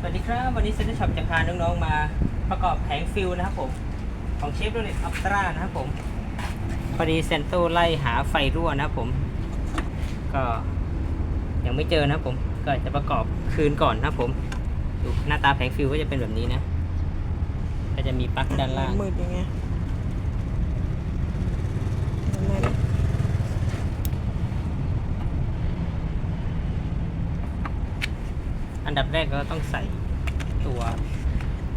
สวัสดีครับ วันนี้เซ็นเตอร์ช็อปจะพาน้องๆมาประกอบแผงฟิลนะครับผมของเชฟโรเลตอัลตร้านะครับผมพอดีเซนโตไล่หาไฟรั่วนะครับผม ก็ยังไม่เจอนะครับผมก็จะประกอบคืนก่อนนะครับผมดูหน้าตาแผงฟิลก็จะเป็นแบบนี้นะ ก็จะมีปลั๊กด้านล่างมืดอย่างเงี้ยทำไมล่ะ อันดับแรกก็ต้องใส่ตัว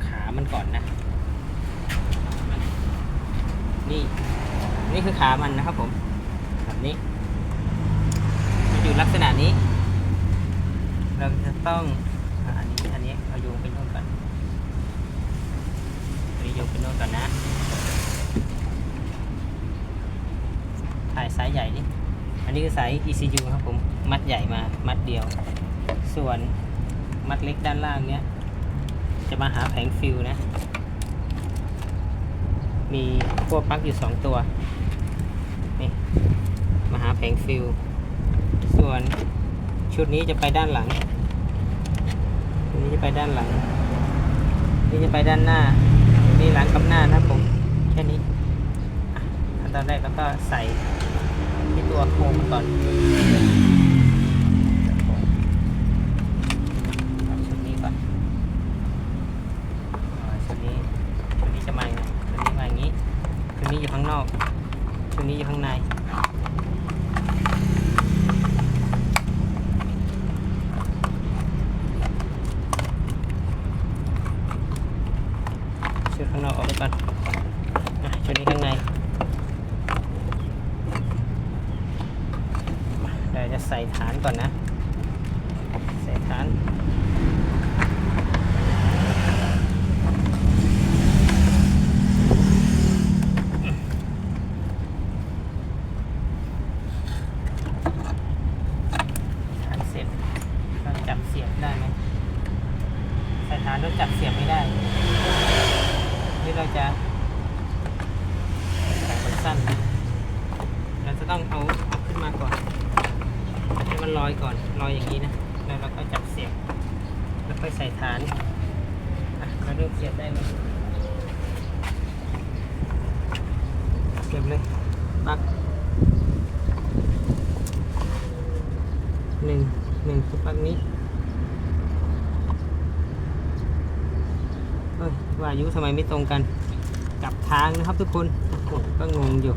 ขามันก่อนนะ นี่นี่คือขามันนะครับผมแบบนี้มันอยู่ลักษณะนี้ เราจะต้องอันนี้อันนี้เอาโยงไปโน่นก่อนอันนี้โยงไปโน่นก่อนนะ ถ่ายสายใหญ่นี่อันนี้คือสาย ECU ครับผม มัดใหญ่มา มัดเดียว ส่วน มัดเล็กด้านล่างเนี้ย จะมาหาแผงฟิวนะ มีขั้วปลั๊กอยู่สองตัว นี่ มาหาแผงฟิว ส่วนชุดนี้จะไปด้านหลังชุดนี้จะไปด้านหลัง นี่จะไปด้านหน้า นี่หลังกับหน้านะผม แค่นี้ขั้นตอนแรกแล้วก็ใส่ที่ตัวโครงมันก่อน เอาชุดนี้ก่อนเอาชุดนี้ ชุดนี้จะมาอย่างไงชุดนี้มาอย่างนี้ ชุด นี้อยู่ข้างนอกชุดนี้อยู่ข้างใน ชุดข้างนอกออกไปก่อนอะชุดนี้ข้างในมาเดี๋ยวจะใส่ฐานก่อนนะ ใส่ฐาน ฐานเสร็จเราจับเสียบได้ไหมใส่ฐานเราจับเสียบไม่ได้ นี่เราจะแข็งมัน สั้น เราจะต้องเอาเอาขึ้นมาก่อน ให้มันลอยก่อน ลอยอย่างนี้นะ แล้วเราก็จับเสียบ แล้วค่อยใส่ฐานอะเราเริ่มเสียบได้ไหมเสียบเลยปั๊กหนึ่งหนึ่งคือปลั๊กนี้เฮ้ยว่าอายุทำไมไม่ตรงกัน กลับทางนะครับทุกคนก็งงอยู่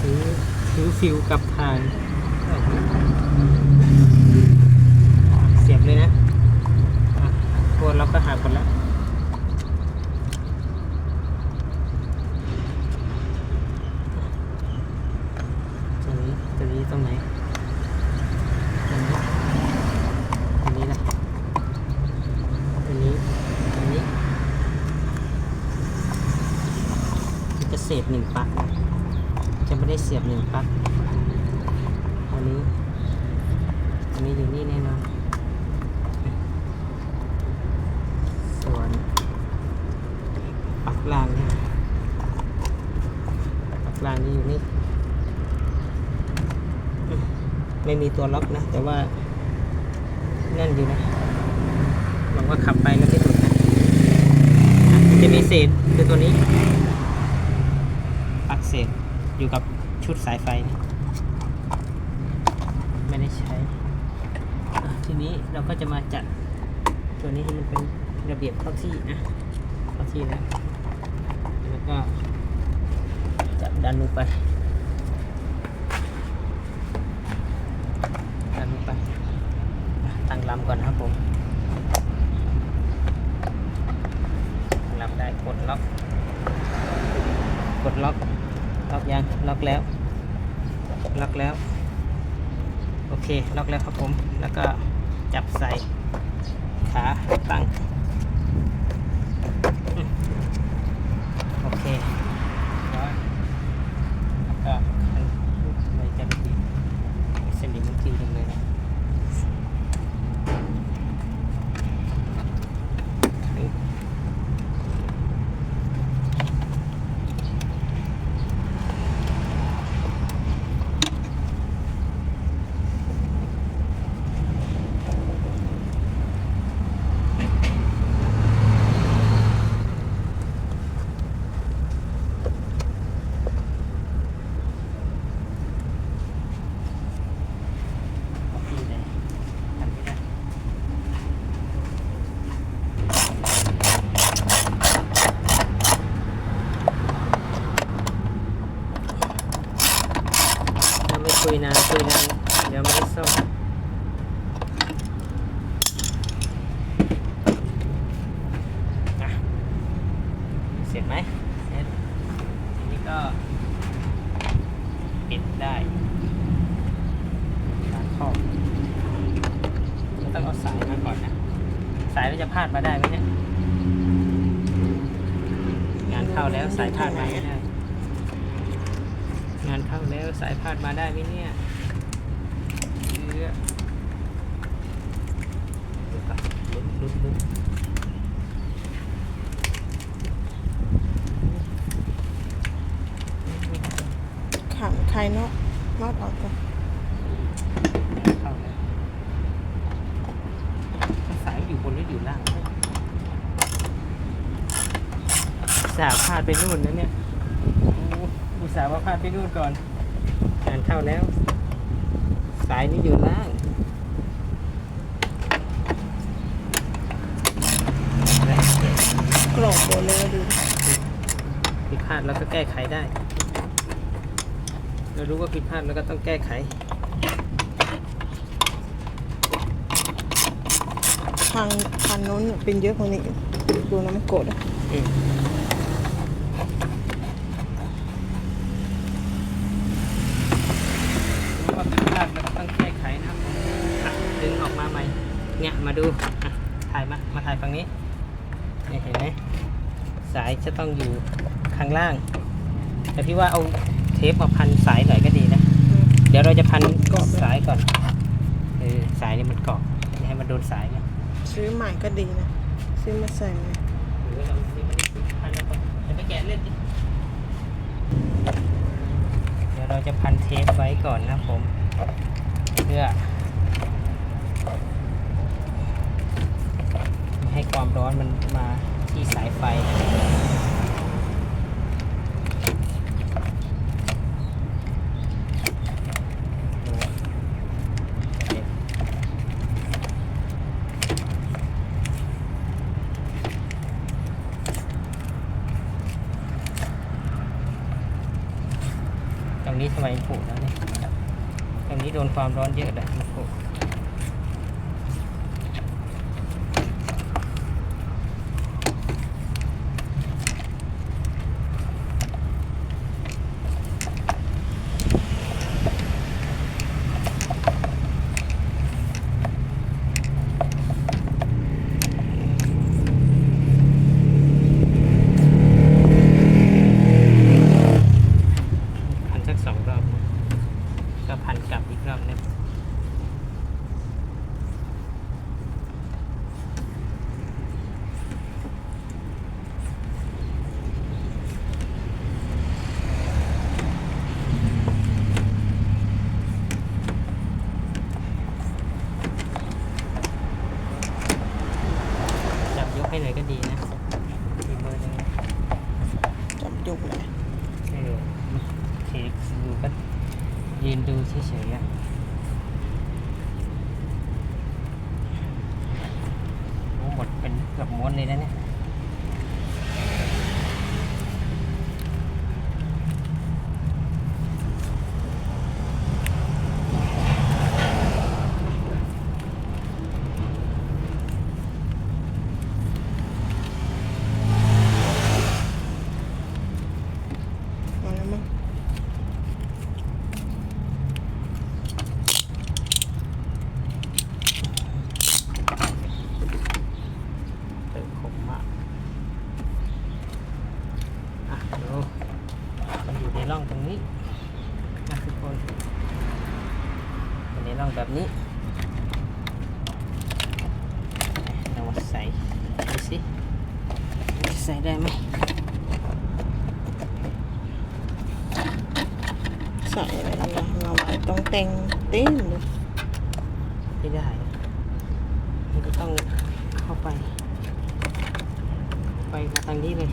ซื้อซื้อฟิวกลับทางเสียบเลยนะอะตัวเราก็หักหมดแล้วตัวนี้ตัวนี้ตรงไหนตรงนี้ตรงนี้นะตัวนี้ตัวนี้มันจะเสีย บหนึ่งปลั๊กจะไม่ได้เสียบหนึ่งปลั๊กอันนี้อันนี้อยู่นี่แน่นอนส่วนปลั๊กล่างเนี่ยปลั๊กล่างนี่อยู่นี่ไม่มีตัวล็อกนะ แต่ว่าแน่นอยู่นะหวังว่าขับไปแล้วไม่หลุดนะจะมีเศษคือตัวนี้ เศษอยู่กับชุดสายไฟนี่ไม่ได้ใช้ ทีนี้เราก็จะมาจัดตัวนี้ให้มันเป็นระเบียบเข้าที่นะเข้าที่แล้วแล้วก็จับดันลงไปดันลงไปตั้งลำก่อนครับผมลำได้กดล็อก กดล็อก ล็อกยังล็อกแล้วล็อกแล้ว โอเคล็อกแล้วครับผม แล้วก็จับใส่ขาตั้ง ไหมเซ็ตทีนี้ก็ปิดได้ขาครอบต้องเอาสายมาก่อนนะ สายมันจะพาดมาได้ไหมเนี่ยงานเข้าแล้วสายพาดมาไม่ได้งานเข้าแล้วสายพาดมาได้ไหมเนี่ยเยอะลุ้นลุ้น ขังใครเนาะนอดออกก่อนเข้าแล้วสายอยู่บนหรืออยู่ล่างสาวพาดไปนู่นนะเนี่ยโอ้อุตส่าห์ว่าพาดไปนู่นก่อนงานเข้าแล้ว สายนี้อยู่ล่างกรอกโบนแล้วดูผิดพลาดแล้วก็แก้ไขได้ เรารู้ว่าผิดพลาดแล้วก็ต้องแก้ไข ทางคันนู้นเป็นเยอะกว่านี้อีกดูนะมันโกรธอะอืมรู้ว่าผิดพลาดแล้วก็ต้องแก้ไขนะครับอะดึงออกมาใหม่เนี่ยมาดูอะถ่ายมา มาถ่ายฝั่งนี้เนี่ยเห็นไหมสายจะต้องอยู่ข้างล่าง แต่พี่ว่าเอาเท ปมาพันสายหน่อยก็ดีนะ เดี๋ยวเราจะพันกาะสายก่อนเออสายนี่มันเกาะอย่าให้มันโดนสายเนี่ยซื้อใหม่ก็ดีนะ ซื้อมาใส่ไหมหรือเรานี่ไม่ได้พันแล้วก่อนเดี๋ยวไปแกะเล่นดิเดี๋ยวเราจะพันเทปไว้ก่อนนะผม เพื่อไม่ให้ความร้อนมันมาที่สายไฟ ตรงนี้ทำไม ผุแล้วเนี่ยตรงนี้โดนความร้อนเยอะแหละมันผุพันสักสองรอบ ก็พันกลับอีกรอบนึงจับยกให้หน่อยก็ดีนะอีกมือหนึง จับยุกเลย เออเทคดูก็ยืนดูเฉยๆอะโอ้หมดเป็นเกือบม้วนเลยนะเนี่ย มาแล้วมั้ง เติมขมมากอะดูมันอยู่ในร่องตรงนี้นะทุกคนอยู่ในร่องแบบนี้เรามาใส่ดูสิจะใส่ได้ไหม ใส่อะไรนะเราไว้ต้องแต่งเต้นเลยไม่ได้ มันก็ต้องเข้าไป ไปมาทางนี้เลย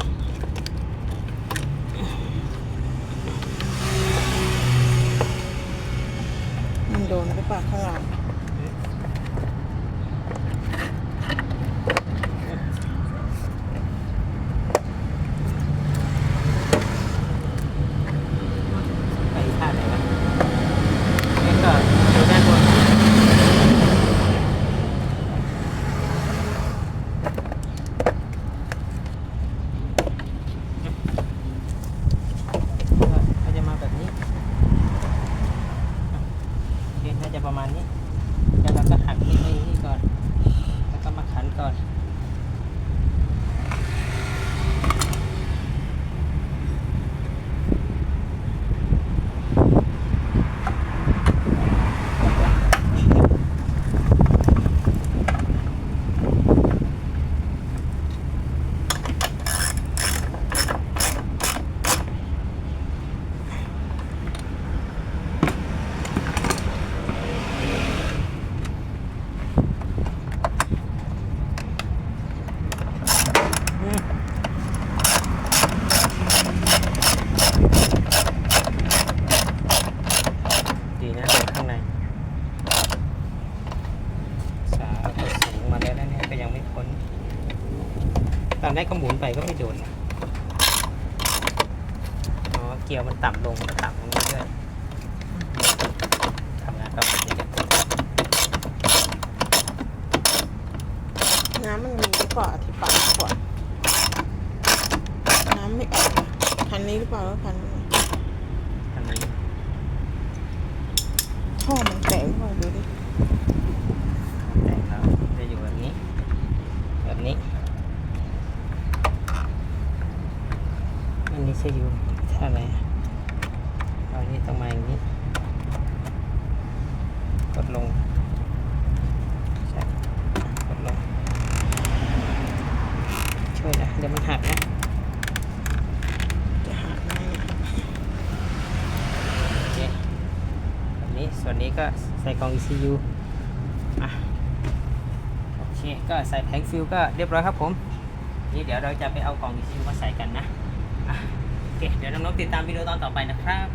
มันโดนหรือเปล่าข้างหลัง น่าจะประมาณนี้แล้วเราก็ขันนี่นี่ก่อน แล้วก็มาขันก่อน แรกก็หมุนไปก็ไม่โดนนะอ๋อเกียวมันต่ำลงมันต่ำลงเรื่อยๆทำงานประมาณนี้กันน้ำมันมีหรือเปล่าที่ปากขวดน้ำไม่ออกอะคันนี้หรือเปล่าแล้วคันนี้ทำนี้ ท่อมันแตกหรือเปล่าดูดิ แต่แล้วจะอยู่แบบนี้ แบบนี้ อันนี้จะอยู่ท่าไหนอะเอาอันนี้ต้องมาอย่างนี้ กดลง ใช่ กดลง ช่วยหนะ เดี๋ยวมันหักนะจะหาไหมโอเคแบบนี้ส่วนนี้ก็ใส่กล่อง ECU อะโอเคก็ใส่แผงฟิวก็เรียบร้อยครับผม นี่เดี๋ยวเราจะไปเอากล่อง ECU มาใส่กันนะอะโอเคเดี๋ยวน้องๆติดตามวิดีโอตอนต่อไปนะครับ